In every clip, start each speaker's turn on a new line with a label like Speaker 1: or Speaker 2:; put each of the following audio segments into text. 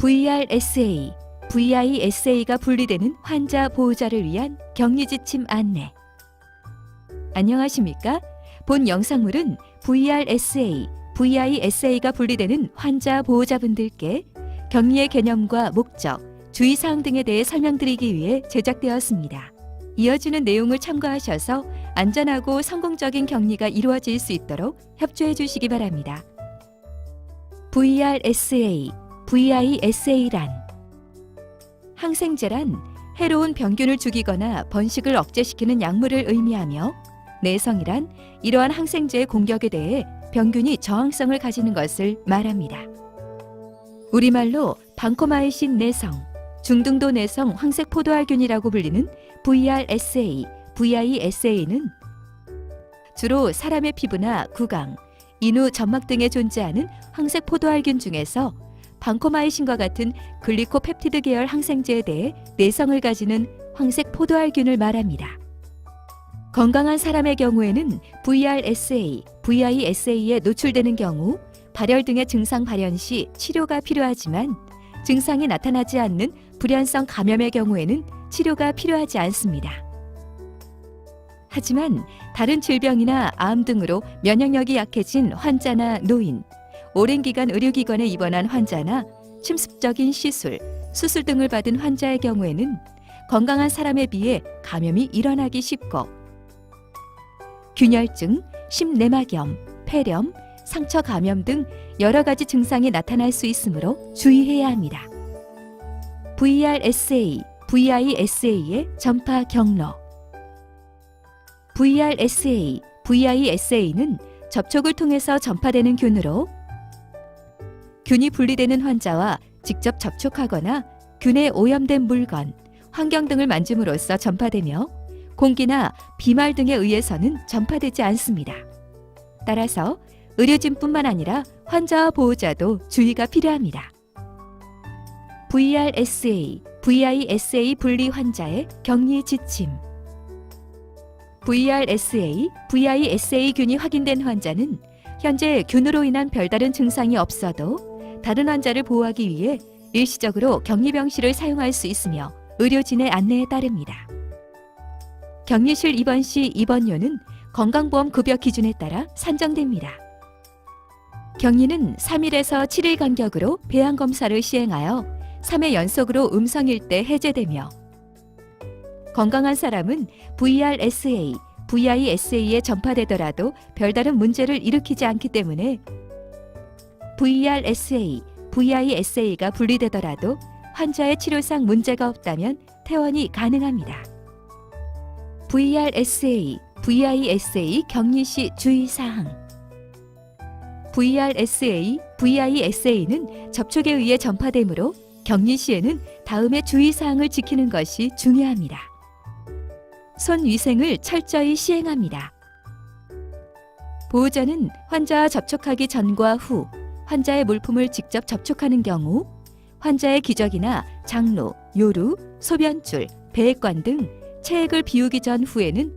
Speaker 1: VRSA, VISA가 분리되는 환자 보호자를 위한 격리 지침 안내. 안녕하십니까? 본 영상물은 VRSA, VISA가 분리되는 환자 보호자분들께 격리의 개념과 목적, 주의사항 등에 대해 설명드리기 위해 제작되었습니다. 이어지는 내용을 참고하셔서 안전하고 성공적인 격리가 이루어질 수 있도록 협조해 주시기 바랍니다. VRSA, VISA란 항생제란 해로운 병균을 죽이거나 번식을 억제시키는 약물을 의미하며 내성이란 이러한 항생제의 공격에 대해 병균이 저항성을 가지는 것을 말합니다. 우리말로 방코마이신 내성, 중등도 내성 황색 포도알균이라고 불리는 VRSA, VISA는 주로 사람의 피부나 구강, 인후 점막 등에 존재하는 황색 포도알균 중에서 방코마이신과 같은 글리코펩티드 계열 항생제에 대해 내성을 가지는 황색 포도알균을 말합니다. 건강한 사람의 경우에는 VRSA, VISA에 노출되는 경우 발열 등의 증상 발현 시 치료가 필요하지만 증상이 나타나지 않는 불연성 감염의 경우에는 치료가 필요하지 않습니다. 하지만 다른 질병이나 암 등으로 면역력이 약해진 환자나 노인, 오랜 기간 의료기관에 입원한 환자나 침습적인 시술, 수술 등을 받은 환자의 경우에는 건강한 사람에 비해 감염이 일어나기 쉽고 균열증, 심내막염, 폐렴, 상처 감염 등 여러 가지 증상이 나타날 수 있으므로 주의해야 합니다. VRSA, VISA의 전파 경로 VRSA, VISA는 접촉을 통해서 전파되는 균으로 균이 분리되는 환자와 직접 접촉하거나 균에 오염된 물건, 환경 등을 만짐으로써 전파되며 공기나 비말 등에 의해서는 전파되지 않습니다. 따라서 의료진뿐만 아니라 환자와 보호자도 주의가 필요합니다. VRSA, VISA 분리 환자의 격리 지침 VRSA, VISA 균이 확인된 환자는 현재 균으로 인한 별다른 증상이 없어도 다른 환자를 보호하기 위해 일시적으로 격리병실을 사용할 수 있으며 의료진의 안내에 따릅니다. 격리실 입원 시 입원료는 건강보험 급여 기준에 따라 산정됩니다. 격리는 3일에서 7일 간격으로 배양 검사를 시행하여 3회 연속으로 음성일 때 해제되며 건강한 사람은 VRSA, VISA에 전파되더라도 별다른 문제를 일으키지 않기 때문에 VRSA, VISA가 분리되더라도 환자의 치료상 문제가 없다면 퇴원이 가능합니다. VRSA, VISA 격리 시 주의사항 VRSA, VISA는 접촉에 의해 전파되므로 격리 시에는 다음의 주의사항을 지키는 것이 중요합니다. 손 위생을 철저히 시행합니다. 보호자는 환자와 접촉하기 전과 후 환자의 물품을 직접 접촉하는 경우 환자의 기저귀나 장로, 요루, 소변줄, 배액관 등 체액을 비우기 전 후에는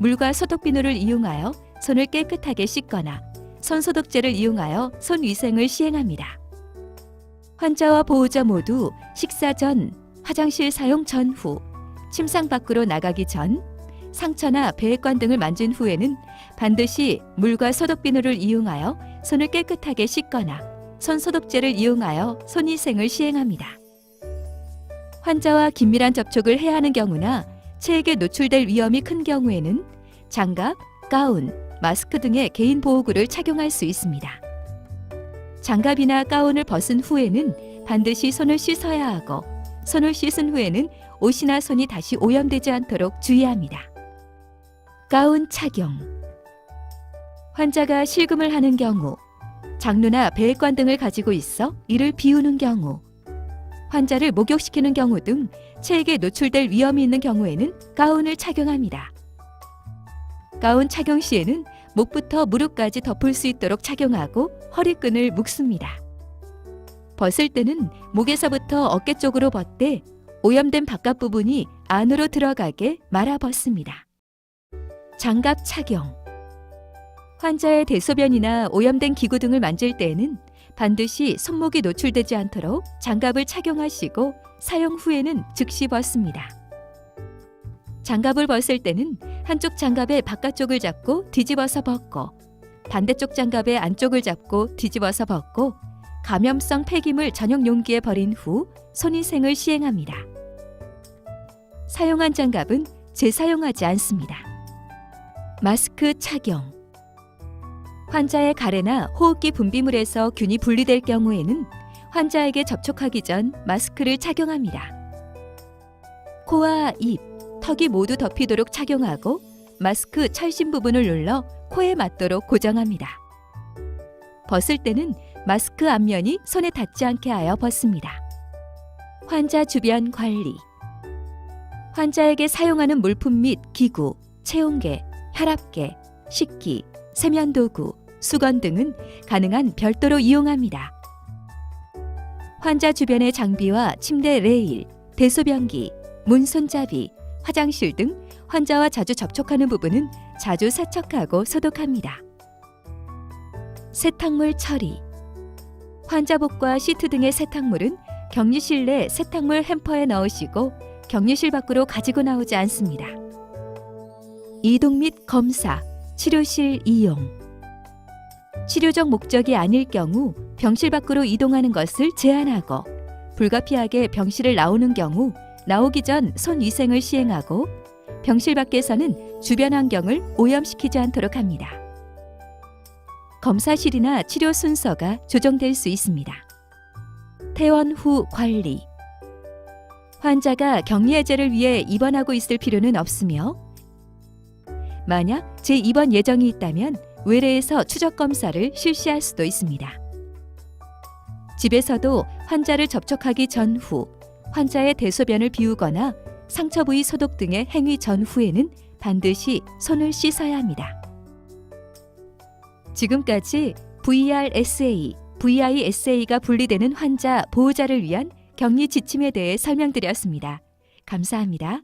Speaker 1: 물과 소독 비누를 이용하여 손을 깨끗하게 씻거나 손소독제를 이용하여 손 위생을 시행합니다. 환자와 보호자 모두 식사 전, 화장실 사용 전후, 침상 밖으로 나가기 전, 상처나 배액관 등을 만진 후에는 반드시 물과 소독 비누를 이용하여 손을 깨끗하게 씻거나 손 소독제를 이용하여 손위생을 시행합니다. 환자와 긴밀한 접촉을 해야 하는 경우나 체액에 노출될 위험이 큰 경우에는 장갑, 가운, 마스크 등의 개인 보호구를 착용할 수 있습니다. 장갑이나 가운을 벗은 후에는 반드시 손을 씻어야 하고 손을 씻은 후에는 옷이나 손이 다시 오염되지 않도록 주의합니다. 가운 착용 환자가 실금을 하는 경우 장루나 배액관 등을 가지고 있어 이를 비우는 경우 환자를 목욕시키는 경우 등 체액에 노출될 위험이 있는 경우에는 가운을 착용합니다. 가운 착용 시에는 목부터 무릎까지 덮을 수 있도록 착용하고 허리끈을 묶습니다. 벗을 때는 목에서부터 어깨 쪽으로 벗되 오염된 바깥 부분이 안으로 들어가게 말아 벗습니다. 장갑 착용 환자의 대소변이나 오염된 기구 등을 만질 때에는 반드시 손목이 노출되지 않도록 장갑을 착용하시고 사용 후에는 즉시 벗습니다. 장갑을 벗을 때는 한쪽 장갑의 바깥쪽을 잡고 뒤집어서 벗고 반대쪽 장갑의 안쪽을 잡고 뒤집어서 벗고 감염성 폐기물 전용 용기에 버린 후 손위생을 시행합니다. 사용한 장갑은 재사용하지 않습니다. 마스크 착용 환자의 가래나 호흡기 분비물에서 균이 분리될 경우에는 환자에게 접촉하기 전 마스크를 착용합니다. 코와 입, 턱이 모두 덮이도록 착용하고 마스크 철심 부분을 눌러 코에 맞도록 고정합니다. 벗을 때는 마스크 앞면이 손에 닿지 않게 하여 벗습니다. 환자 주변 관리 환자에게 사용하는 물품 및 기구, 체온계, 혈압계, 식기, 세면도구, 수건 등은 가능한 별도로 이용합니다. 환자 주변의 장비와 침대 레일, 대소변기, 문 손잡이, 화장실 등 환자와 자주 접촉하는 부분은 자주 세척하고 소독합니다. 세탁물 처리 환자복과 시트 등의 세탁물은 격리실 내 세탁물 햄퍼에 넣으시고 격리실 밖으로 가지고 나오지 않습니다. 이동 및 검사, 치료실 이용 치료적 목적이 아닐 경우 병실 밖으로 이동하는 것을 제한하고 불가피하게 병실을 나오는 경우 나오기 전 손위생을 시행하고 병실 밖에서는 주변 환경을 오염시키지 않도록 합니다. 검사실이나 치료 순서가 조정될 수 있습니다. 퇴원 후 관리 환자가 격리 해제를 위해 입원하고 있을 필요는 없으며 만약 제2번 예정이 있다면 외래에서 추적 검사를 실시할 수도 있습니다. 집에서도 환자를 접촉하기 전후 환자의 대소변을 비우거나 상처 부위 소독 등의 행위 전후에는 반드시 손을 씻어야 합니다. 지금까지 VRSA, VISA가 분리되는 환자 보호자를 위한 격리 지침에 대해 설명드렸습니다. 감사합니다.